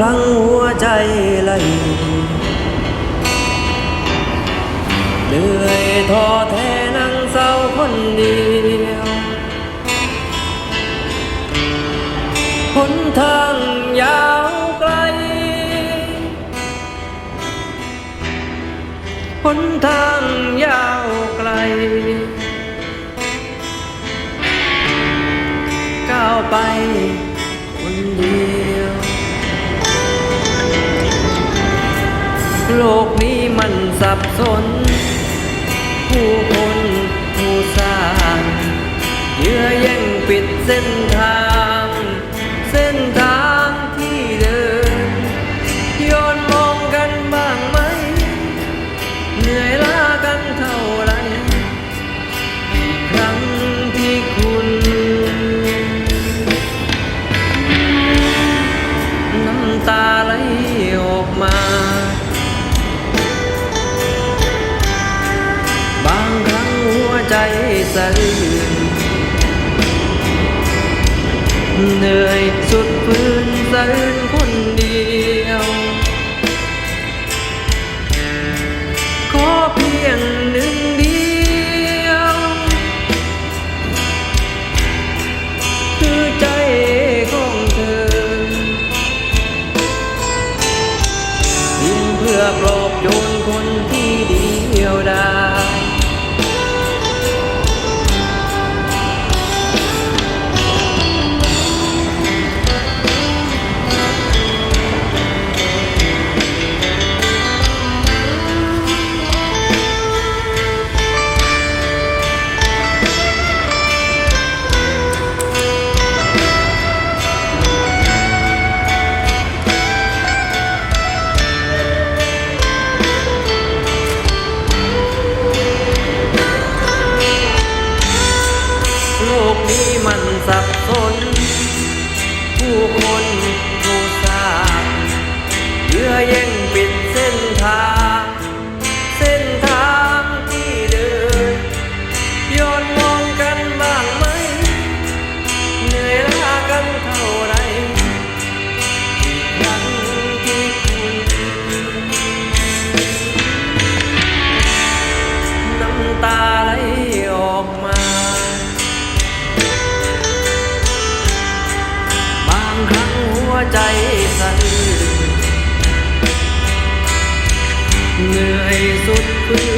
ครั้งหัวใจไหลเหนื่อยท้อแท้นั่งเศร้าคนเดียวหนทางยาวไกลหนทางยาวไกล ก้าวไป กนี้มันสับสน ผู้คนผู้สร้างเยื่อแย่งปิดเส้นทาง จสะอื้นเหนื่อยสุดพื้นสะอื้นคนเดียว ขอเพียงหนึ่งเดียว คือใจของเธอเพียงเพื่อปลอบโยนคน นี้มันสับสน ผู้คนผู้สร้างเยื่อแย่ง สุดพื้นสะอื้